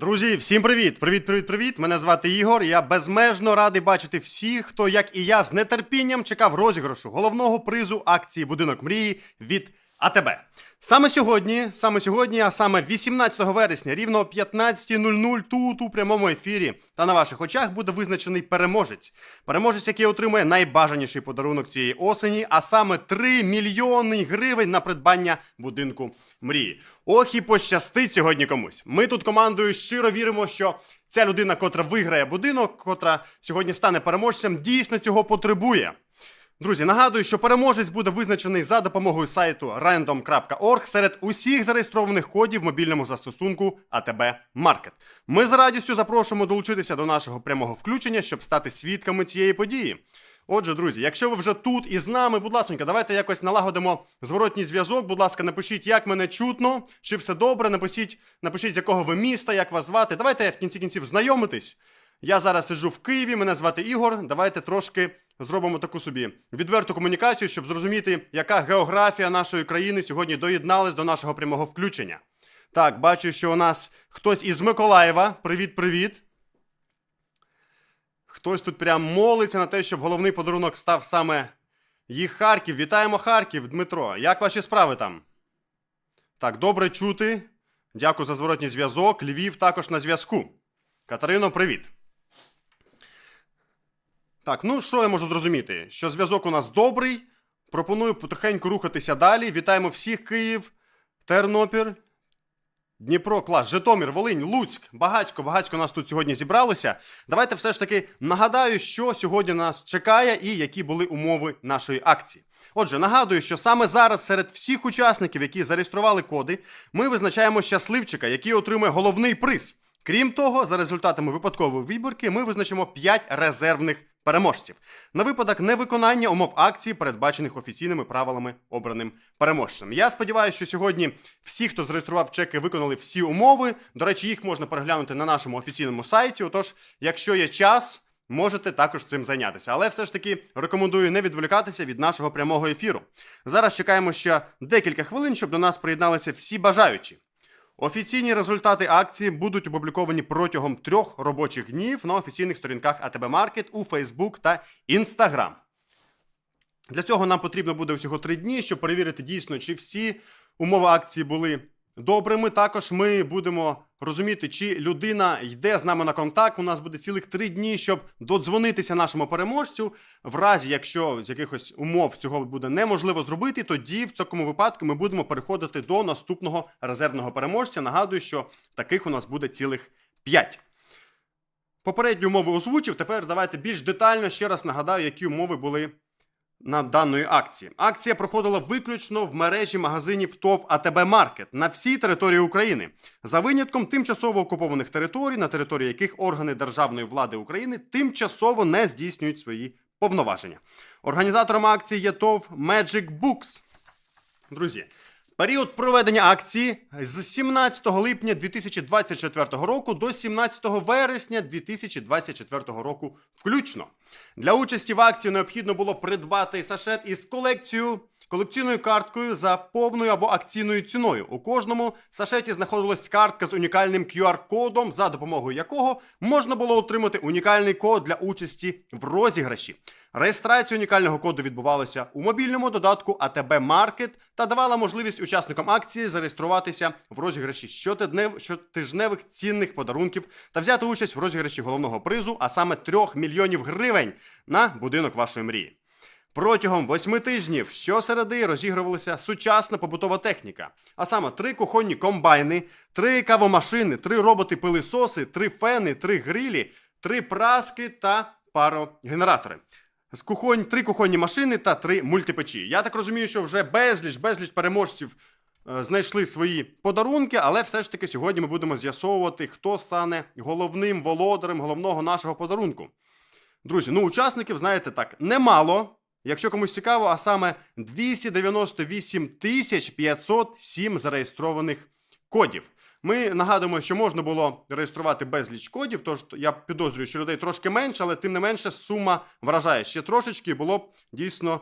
Друзі, всім привіт! Привіт, привіт, привіт! Мене звати Ігор. Я безмежно радий бачити всіх, хто, як і я, з нетерпінням чекав розіграшу головного призу акції Будинок мрії від АТБ. Саме сьогодні, саме сьогодні, а саме 18 вересня, рівно о 15.00 тут у прямому ефірі та на ваших очах буде визначений переможець. Переможець, який отримує найбажаніший подарунок цієї осені, а саме 3 мільйони гривень на придбання будинку мрії. Ох і пощастить сьогодні комусь. Ми тут командою щиро віримо, що ця людина, котра виграє будинок, котра сьогодні стане переможцем, дійсно цього потребує. Друзі, нагадую, що переможець буде визначений за допомогою сайту random.org серед усіх зареєстрованих кодів в мобільному застосунку АТБ Маркет. Ми з радістю запрошуємо долучитися до нашого прямого включення, щоб стати свідками цієї події. Отже, друзі, якщо ви вже тут і з нами, будь ласка, давайте якось налагодимо зворотній зв'язок. Будь ласка, напишіть, як мене чутно, чи все добре. Напишіть, напишіть, з якого ви міста, як вас звати. Давайте в кінці кінців знайомитись. Я зараз сиджу в Києві, мене звати Ігор. Давайте трошки зробимо таку собі відверту комунікацію, щоб зрозуміти, яка географія нашої країни сьогодні доєдналась до нашого прямого включення. Так, бачу, що у нас хтось із Миколаєва. Привіт, привіт. Хтось тут прям молиться на те, щоб головний подарунок став саме їх Харків. Вітаємо Харків, Дмитро. Як ваші справи там? Так, добре чути. Дякую за зворотній зв'язок. Львів також на зв'язку. Катерино, привіт. Так, ну що я можу зрозуміти? Що зв'язок у нас добрий. Пропоную потихеньку рухатися далі. Вітаємо всіх Київ, Тернопіль, Дніпро, клас, Житомир, Волинь, Луцьк, багатько, багатько нас тут сьогодні зібралося. Давайте все ж таки нагадаю, що сьогодні нас чекає і які були умови нашої акції. Отже, нагадую, що саме зараз серед всіх учасників, які зареєстрували коди, ми визначаємо щасливчика, який отримує головний приз. Крім того, за результатами випадкової вибірки ми визначимо 5 резервних переможців на випадок невиконання умов акції, передбачених офіційними правилами обраним переможцем. Я сподіваюся, що сьогодні всі, хто зареєстрував чеки, виконали всі умови. До речі, їх можна переглянути на нашому офіційному сайті. Отож, якщо є час. Можете також цим зайнятися, але все ж таки рекомендую не відволікатися від нашого прямого ефіру. Зараз чекаємо ще декілька хвилин, щоб до нас приєдналися всі бажаючі. Офіційні результати акції будуть опубліковані протягом трьох робочих днів на офіційних сторінках АТБ Маркет у Facebook та Instagram. Для цього нам потрібно буде всього три дні, щоб перевірити дійсно, чи всі умови акції були добрими. Також ми будемо розуміти, чи людина йде з нами на контакт. У нас буде цілих три дні, щоб додзвонитися нашому переможцю. В разі, якщо з якихось умов цього буде неможливо зробити, тоді в такому випадку ми будемо переходити до наступного резервного переможця. Нагадую, що таких у нас буде цілих п'ять. Попередні умови озвучив. Тепер давайте більш детально ще раз нагадаю, які умови були на даної акції. Акція проходила виключно в мережі магазинів ТОВ АТБ Маркет на всій території України, за винятком тимчасово окупованих територій, на території яких органи державної влади України тимчасово не здійснюють свої повноваження. Організатором акції є ТОВ Magic Books. Друзі, період проведення акції з 17 липня 2024 року до 17 вересня 2024 року включно. Для участі в акції необхідно було придбати сашет із колекцією. Колекційною карткою за повною або акційною ціною. У кожному сашеті знаходилась картка з унікальним QR-кодом, за допомогою якого можна було отримати унікальний код для участі в розіграші. Реєстрація унікального коду відбувалася у мобільному додатку АТБ Маркет та давала можливість учасникам акції зареєструватися в розіграші щотижневих цінних подарунків та взяти участь в розіграші головного призу, а саме 3 мільйонів гривень на будинок вашої мрії. Протягом восьми тижнів щосереди розігрувалася сучасна побутова техніка, а саме три кухонні комбайни, три кавомашини, три роботи-пилисоси, три фени, три грилі, три праски та парогенератори. З кухонь, три кухонні машини та три мультипечі. Я так розумію, що вже безліч, безліч переможців е, знайшли свої подарунки, але все ж таки сьогодні ми будемо з'ясовувати, хто стане головним володарем головного нашого подарунку. Друзі, ну учасників, знаєте, так, немало. Якщо комусь цікаво, а саме 298 тисяч 507 зареєстрованих кодів. Ми нагадуємо, що можна було реєструвати безліч кодів, тож я підозрюю, що людей трошки менше, але тим не менше сума вражає ще трошечки, було б дійсно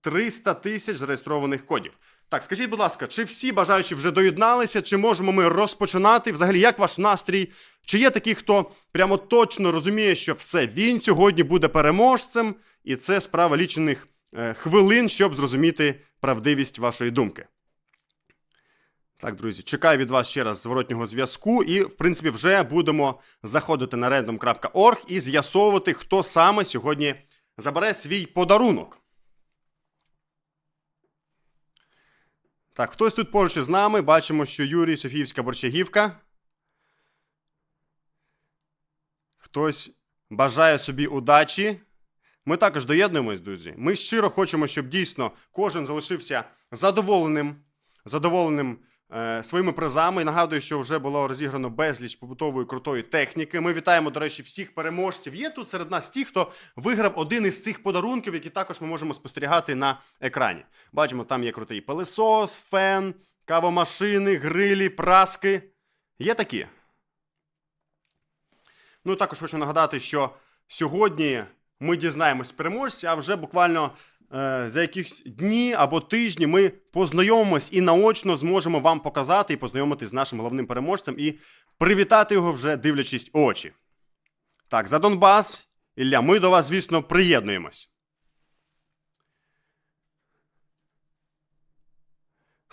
300 тисяч зареєстрованих кодів. Так, скажіть, будь ласка, чи всі бажаючі вже доєдналися, чи можемо ми розпочинати? Взагалі, як ваш настрій? Чи є такі, хто прямо точно розуміє, що все, він сьогодні буде переможцем, і це справа лічених е, хвилин, щоб зрозуміти правдивість вашої думки? Так, друзі, чекаю від вас ще раз зворотнього зв'язку, і, в принципі, вже будемо заходити на random.org і з'ясовувати, хто саме сьогодні забере свій подарунок. Так, хтось тут поруч із нами. Бачимо, що Юрій Софіївська борщагівка. Хтось бажає собі удачі. Ми також доєднуємось, друзі. Ми щиро хочемо, щоб дійсно кожен залишився задоволеним, задоволеним е, своїми призами. Нагадую, що вже було розіграно безліч побутової крутої техніки. Ми вітаємо, до речі, всіх переможців. Є тут серед нас ті, хто виграв один із цих подарунків, які також ми можемо спостерігати на екрані. Бачимо, там є крутий пилесос, фен, кавомашини, грилі, праски. Є такі. Ну, також хочу нагадати, що сьогодні ми дізнаємось переможця, а вже буквально е, за якісь дні або тижні ми познайомимось і наочно зможемо вам показати і познайомитись з нашим головним переможцем і привітати його вже дивлячись очі. Так, за Донбас, Ілля, ми до вас, звісно, приєднуємось.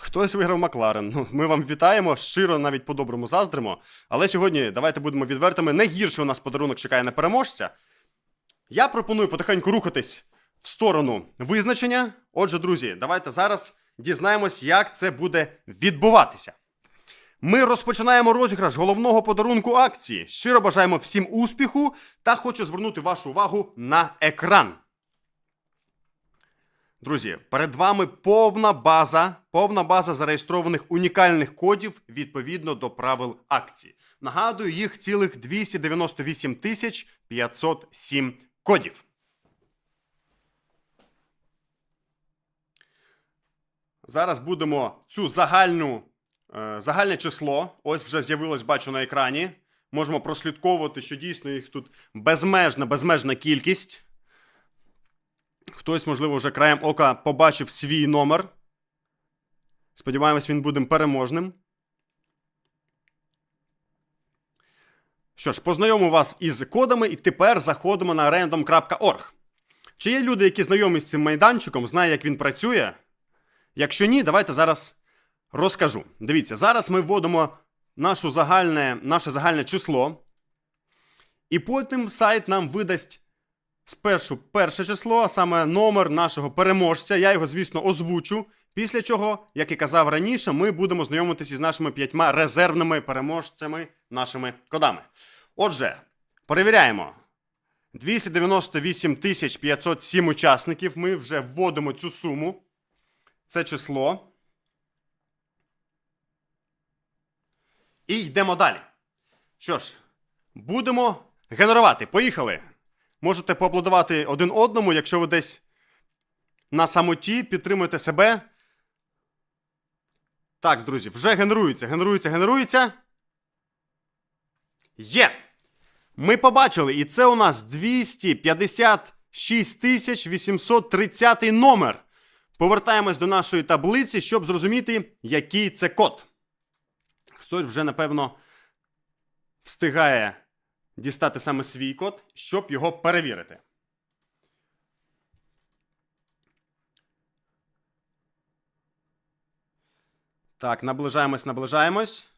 Хтось виграв Макларен. Ну, ми вам вітаємо, щиро навіть по-доброму заздримо. Але сьогодні давайте будемо відвертими. Не гірше у нас подарунок чекає на переможця. Я пропоную потихеньку рухатись в сторону визначення. Отже, друзі, давайте зараз дізнаємось, як це буде відбуватися. Ми розпочинаємо розіграш головного подарунку акції. Щиро бажаємо всім успіху та хочу звернути вашу увагу на екран. Друзі, перед вами повна база, повна база зареєстрованих унікальних кодів відповідно до правил акції. Нагадую, їх цілих 298 тисяч 507 кодів. Зараз будемо цю загальну, е, загальне число. Ось вже з'явилось, бачу на екрані. Можемо прослідковувати, що дійсно їх тут безмежна, безмежна кількість. Хтось, можливо, вже краєм ока побачив свій номер. Сподіваємось, він буде переможним. Що ж, познайомив вас із кодами, і тепер заходимо на random.org. Чи є люди, які знайомі з цим майданчиком, знають, як він працює? Якщо ні, давайте зараз розкажу. Дивіться, зараз ми вводимо нашу загальне, наше загальне число, і потім сайт нам видасть спершу перше число, а саме номер нашого переможця. Я його, звісно, озвучу. Після чого, як і казав раніше, ми будемо знайомитися з нашими п'ятьма резервними переможцями, нашими кодами. Отже, перевіряємо. 298 507 учасників. Ми вже вводимо цю суму. Це число. І йдемо далі. Що ж, будемо генерувати. Поїхали! Можете поаплодувати один одному, якщо ви десь на самоті, підтримуєте себе. Так, друзі, вже генерується, генерується, генерується. Є! Ми побачили, і це у нас 256 830 номер. Повертаємось до нашої таблиці, щоб зрозуміти, який це код. Хтось вже, напевно, встигає дістати саме свій код, щоб його перевірити. Так, наближаємось, наближаємось.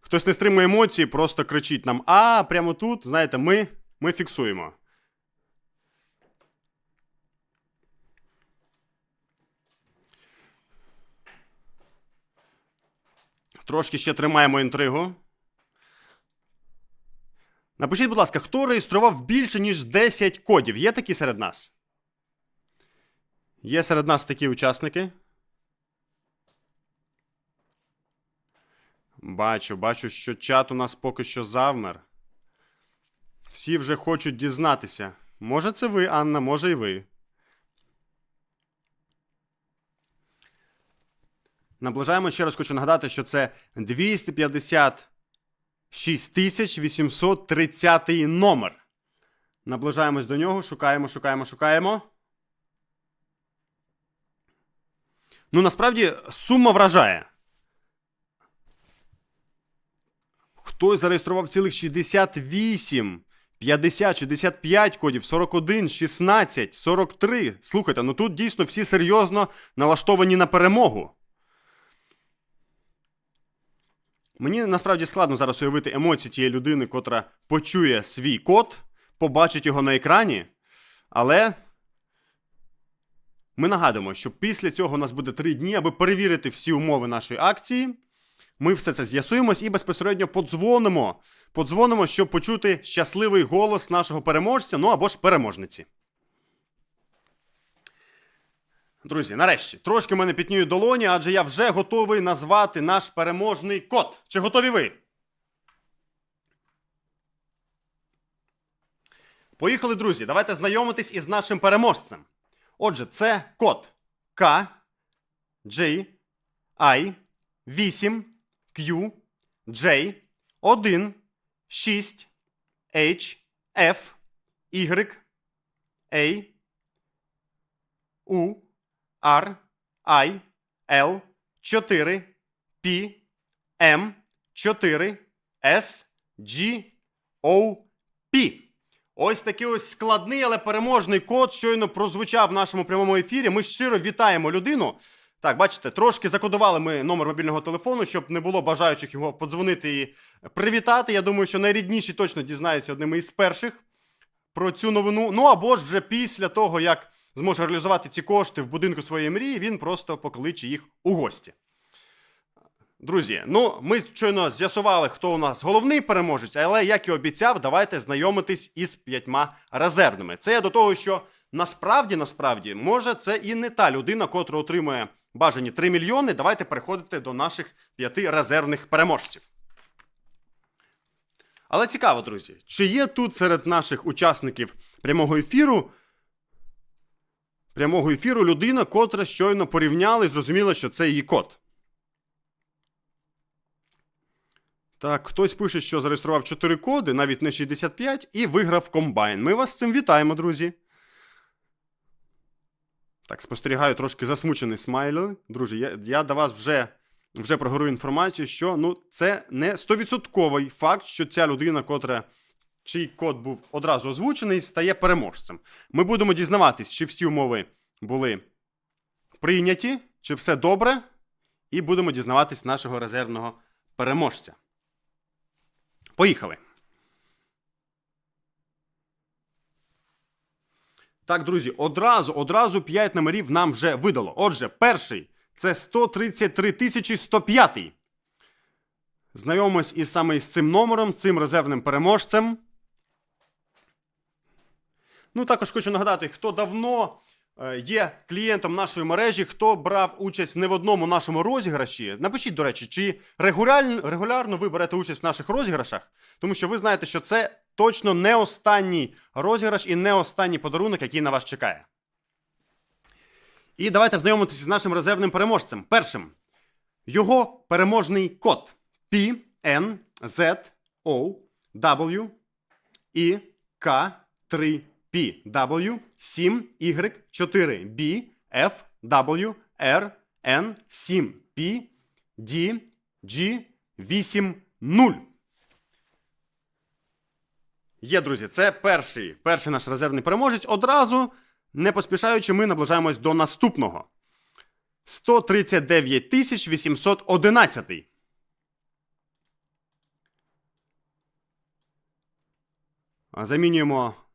Хтось не стримує емоції, просто кричить нам: А, прямо тут, знаєте, ми, ми фіксуємо. Трошки ще тримаємо інтригу. Напишіть, будь ласка, хто реєстрував більше, ніж 10 кодів? Є такі серед нас? Є серед нас такі учасники. Бачу, бачу, що чат у нас поки що завмер. Всі вже хочуть дізнатися. Може, це ви, Анна, може і ви. Наближаємо ще раз хочу нагадати, що це 250 6830 номер. Наближаємось до нього, шукаємо, шукаємо, шукаємо. Ну, насправді, сума вражає. Хтось зареєстрував цілих 68, 50, 65 кодів, 41, 16, 43. Слухайте, ну тут дійсно всі серйозно налаштовані на перемогу. Мені насправді складно зараз уявити емоції тієї людини, котра почує свій код, побачить його на екрані. Але ми нагадуємо, що після цього у нас буде три дні, аби перевірити всі умови нашої акції. Ми все це з'ясуємось і безпосередньо подзвонимо. Подзвонимо, щоб почути щасливий голос нашого переможця, ну або ж переможниці. Друзі, нарешті, трошки мене пітніють долоні, адже я вже готовий назвати наш переможний код. Чи готові ви? Поїхали, друзі. Давайте знайомитись із нашим переможцем. Отже, це код К, J, I, 8, Q, J, 1, 6, H, F, Y, A, U, R, I, L, 4, P, M, 4, S, G, O, P. Ось такий ось складний, але переможний код щойно прозвучав в нашому прямому ефірі. Ми щиро вітаємо людину. Так, бачите, трошки закодували ми номер мобільного телефону, щоб не було бажаючих його подзвонити і привітати. Я думаю, що найрідніші точно дізнаються одними із перших про цю новину. Ну або ж вже після того, як зможе реалізувати ці кошти в будинку своєї мрії, він просто покличе їх у гості. Друзі, ну ми щойно з'ясували, хто у нас головний переможець, але як і обіцяв, давайте знайомитись із п'ятьма резервними. Це я до того, що насправді, насправді, може, це і не та людина, котра отримує бажані 3 мільйони. Давайте переходити до наших п'яти резервних переможців. Але цікаво, друзі, чи є тут серед наших учасників прямого ефіру прямого ефіру людина, котра щойно порівняла і зрозуміла, що це її код. Так, хтось пише, що зареєстрував 4 коди, навіть не 65, і виграв комбайн. Ми вас з цим вітаємо, друзі. Так, спостерігаю трошки засмучений смайл. Друзі, я, я до вас вже вже прогорую інформацію, що ну, це не 100% факт, що ця людина, котра чий код був одразу озвучений, стає переможцем. Ми будемо дізнаватись, чи всі умови були прийняті, чи все добре, і будемо дізнаватись нашого резервного переможця. Поїхали. Так, друзі, одразу, одразу 5 номерів нам вже видало. Отже, перший це 133 тисячі 105. Знайомимось із саме із цим номером, цим резервним переможцем. Ну, також хочу нагадати, хто давно е, є клієнтом нашої мережі, хто брав участь не в одному нашому розіграші. Напишіть, до речі, чи регулярно, ви берете участь в наших розіграшах, тому що ви знаєте, що це точно не останній розіграш і не останній подарунок, який на вас чекає. І давайте знайомитися з нашим резервним переможцем. Першим. Його переможний код P, N, Z, O, W, I, K, 3, P, W, 7, Y, 4, B, F, W, R, N, 7, P, D, G, 8, 0. Є, друзі, це перший, перший наш резервний переможець. Одразу, не поспішаючи, ми наближаємось до наступного. 139 тисяч 811. Замінюємо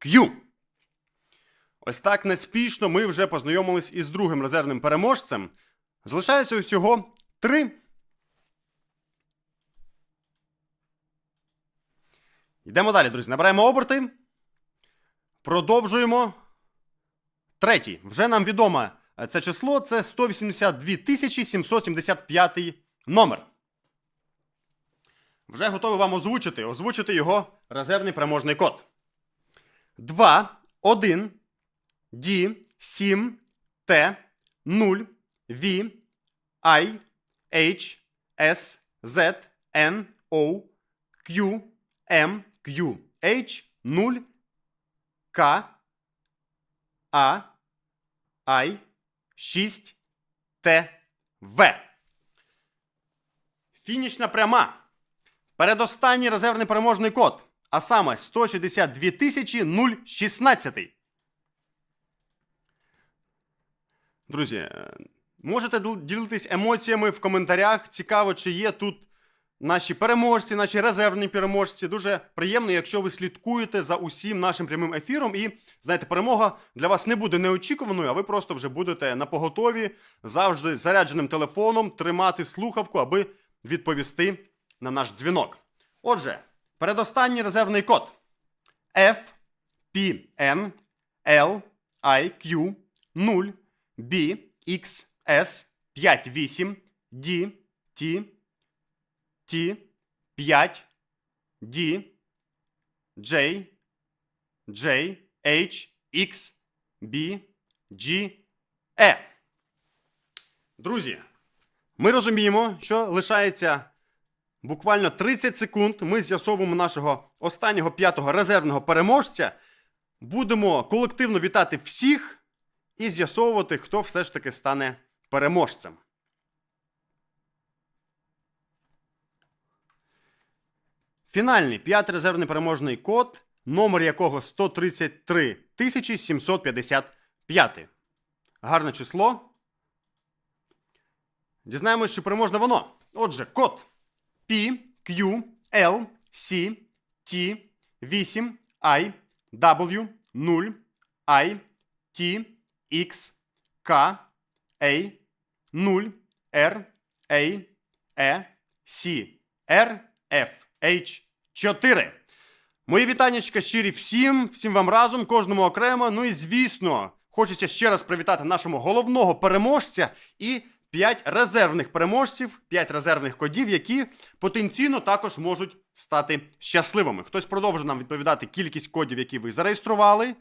Q, P, 2, U, F, T, W, Q. Ось так неспішно ми вже познайомились із другим резервним переможцем. Залишається усього три. Йдемо далі, друзі. Набираємо оберти. Продовжуємо. Третій. Вже нам відомо е, це число. Це 182 775 номер. Вже готовий вам озвучити. Озвучити його резервний переможний код. 2, 1, D, 7, T, 0, V, I, H, S, Z, N, O, Q, M, Q, H, 0, К, А, I, 6, Т, В. Фінішна пряма. Передостанній резервний переможний код. А саме 162 тисячі 016. Друзі, е, можете ділитись емоціями в коментарях. Цікаво, чи є тут наші переможці, наші резервні переможці. Дуже приємно, якщо ви слідкуєте за усім нашим прямим ефіром. І знаєте, перемога для вас не буде неочікуваною, а ви просто вже будете на поготові завжди зарядженим телефоном тримати слухавку, аби відповісти на наш дзвінок. Отже, передостанній резервний код F N L I Q 0 B X S 58 D T T 5 D J J H X B G E. Друзі, ми розуміємо, що лишається буквально 30 секунд. Ми з'ясовуємо нашого останнього п'ятого резервного переможця. Будемо колективно вітати всіх і з'ясовувати, хто все ж таки стане переможцем. Фінальний п'ятий резервний переможний код, номер якого 133 755. Гарне число. Дізнаємось, чи переможне воно. Отже, код P, Q, L, C, T, 8, I, W, 0, I, T, X, K, A, 0, R, A, E, C, R, F, H, 4. Мої вітаннячка щирі всім, всім вам разом, кожному окремо. Ну і звісно, хочеться ще раз привітати нашому головного переможця і 5 резервних переможців, 5 резервних кодів, які потенційно також можуть стати щасливими. Хтось продовжує нам відповідати кількість кодів, які ви зареєстрували.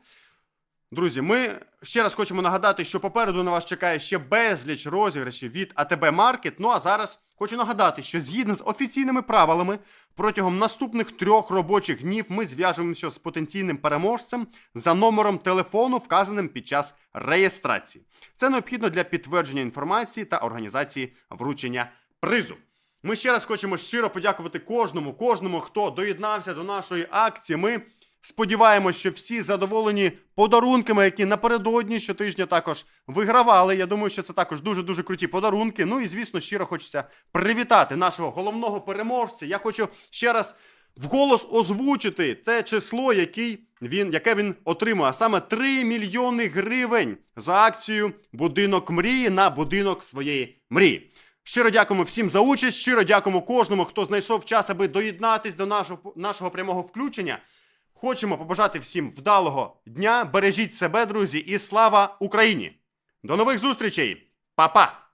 Друзі, ми ще раз хочемо нагадати, що попереду на вас чекає ще безліч розіграшів від АТБ Market. Ну а зараз хочу нагадати, що згідно з офіційними правилами, протягом наступних трьох робочих днів ми зв'яжемося з потенційним переможцем за номером телефону, вказаним під час реєстрації. Це необхідно для підтвердження інформації та організації вручення призу. Ми ще раз хочемо щиро подякувати кожному, кожному, хто доєднався до нашої акції. Ми сподіваємося, що всі задоволені подарунками, які напередодні щотижня також вигравали. Я думаю, що це також дуже дуже круті подарунки. Ну і звісно, щиро хочеться привітати нашого головного переможця. Я хочу ще раз вголос озвучити те число, який він, яке він отримує, а саме 3 мільйони гривень за акцію Будинок мрії на будинок своєї мрії. Щиро дякуємо всім за участь. Щиро дякуємо кожному, хто знайшов час, аби доєднатись до нашого, нашого прямого включення. Хочемо побажати всім вдалого дня. Бережіть себе, друзі, і слава Україні! До нових зустрічей! Па-па!